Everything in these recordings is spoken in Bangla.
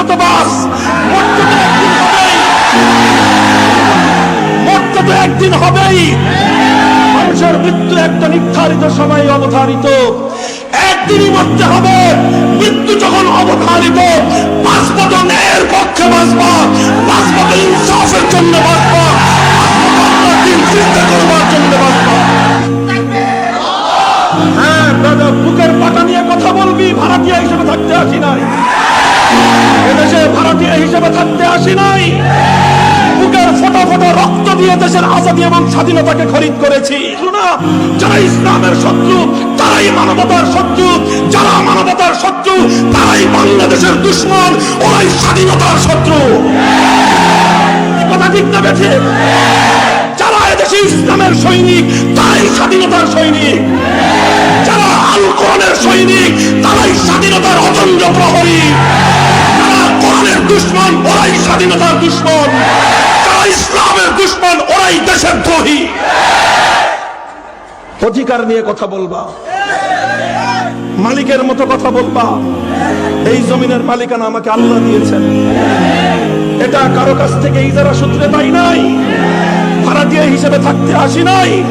মতো বাস মরতে একদিন হবেই। মানুষের মৃত্যু একটা নির্ধারিত সময়ে অবধারিত। একদিনই মরতে হবে। মৃত্যু যখন অবধারিত বাঁচবো তো পক্ষে বাঁচবা। বাঁচবো। ইনসাফের জন্য বাঁচবা। হ্যাঁ দাদা, বুকের পাটা নিয়ে কথা বলবি? ভাড়াটিয়া হিসেবে থাকতে আসি নাই। থাকতে আসি নাই। বুকের ফোটা ফোটা রক্ত দিয়ে দেশের আজাদি এবং স্বাধীনতাকে খরিদ করেছি। যারা ইসলামের শত্রু, তারাই মানবতার শত্রু, যারা মানবতার শত্রু, তারাই বাংলাদেশের দুশ্মন, ওরাই স্বাধীনতার শত্রু। কথা ঠিক না বেঠে? যারা এদেশে ইসলামের সৈনিক, তারাই স্বাধীনতার সৈনিক। দুশ্মন, ওরাই স্বাধীনতার দুশ্মন। যারা ইসলামের দুশ্মন, ওরাই দেশের দ্রোহী। অধিকার নিয়ে কথা বলবা। মালিকের মতো কথা বলবা। এই জমিনের মালিকানা আমাকে আল্লাহ দিয়েছেন। এটা কারও কাছ থেকে ইজারা সূত্রে পাই নাই। ভাড়াটিয়া হিসেবে থাকতে আসি নাই।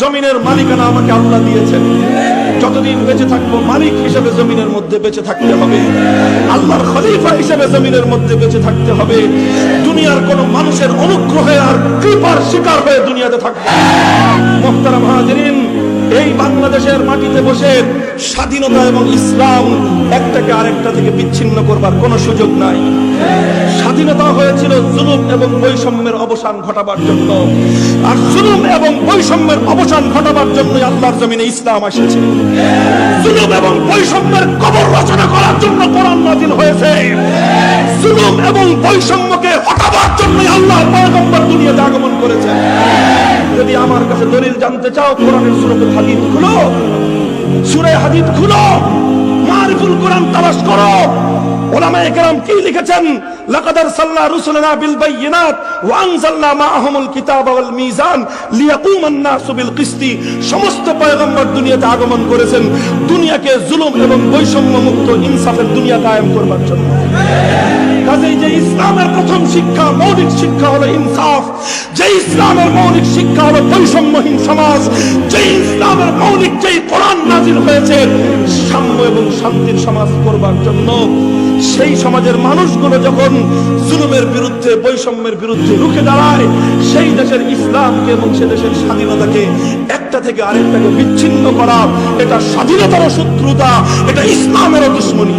জমিনের মালিকানা আমাকে আল্লাহ দিয়েছেন। যতদিন বেঁচে থাকব মালিক হিসেবে জমিনের মধ্যে বেঁচে থাকতে হবে। আল্লাহর খলিফা হিসেবে জমিনের মধ্যে বেঁচে থাকতে হবে। দুনিয়ার কোন মানুষের অনুগ্রহে আর কৃপার শিকার হয়ে দুনিয়াতে থাকবে। মোহতারাম হাজরিন, এই বাংলাদেশের মাটিতে বসে স্বাধীনতা এবং ইসলাম একটাকে আরেকটা থেকে বিচ্ছিন্ন করবার কোনো সুযোগ নাই। স্বাধীনতা হয়েছিল জুলুম এবং বৈষম্যের অবসান ঘটাবার জন্য। আর জুলুম এবং বৈষম্যের অবসান ঘটাবার জন্য আল্লাহর জমিনে ইসলাম এসেছে। জুলুম এবং বৈষম্যের কবর রচনা করার জন্য কোরআন নাজিল হয়েছে। জুলুম এবং বৈষম্যকে হটাবার জন্য আল্লাহ পয়গম্বর দুনিয়াতে আগমন করেছে। যদি আমার কাছে দলিল জানতে চাও, কোরআনের সুরতে হাদিদ খুলো সুরে হাদিদ খুলো, মারিফুল কোরআন তালাশ করো। লিখেছেন? লাকাদ আরসালনা রুসুলানা বিল বাইয়িনাত ওয়া আনজালনা কিতাবা ওয়াল মিজান লিয়াকুমান নাসু বিল কিসতি। সমস্ত পয়গম্বর দুনিয়াতে আগমন করেছেন। দুনিয়াকে জুলুম এবং বৈষম্য ইনসাফের দুনিয়া কায়েম করবার জন্য। কাজেই ইসলামের প্রথম শিক্ষা, মৌলিক শিক্ষা হলো ইনসাফ। যে ইসলামের মৌলিক শিক্ষা হলো বৈষম্যহীন সমাজ। যে ইসলামের মৌলিক যেই কোরআন নাজিল হয়েছে, সাম্য এবং শান্তির সমাজ করবার জন্য সেই সমাজের মানুষগুলো যখন জুলুমের বিরুদ্ধে, বৈষম্যের বিরুদ্ধে রুখে দাঁড়ায়, সেই দেশের ইসলামকে এবং সে দেশের স্বাধীনতাকে একটা থেকে আরেকটাকে বিচ্ছিন্ন করা, এটা স্বাধীনতার শত্রুতা, এটা ইসলামেরও দুশ্মনী।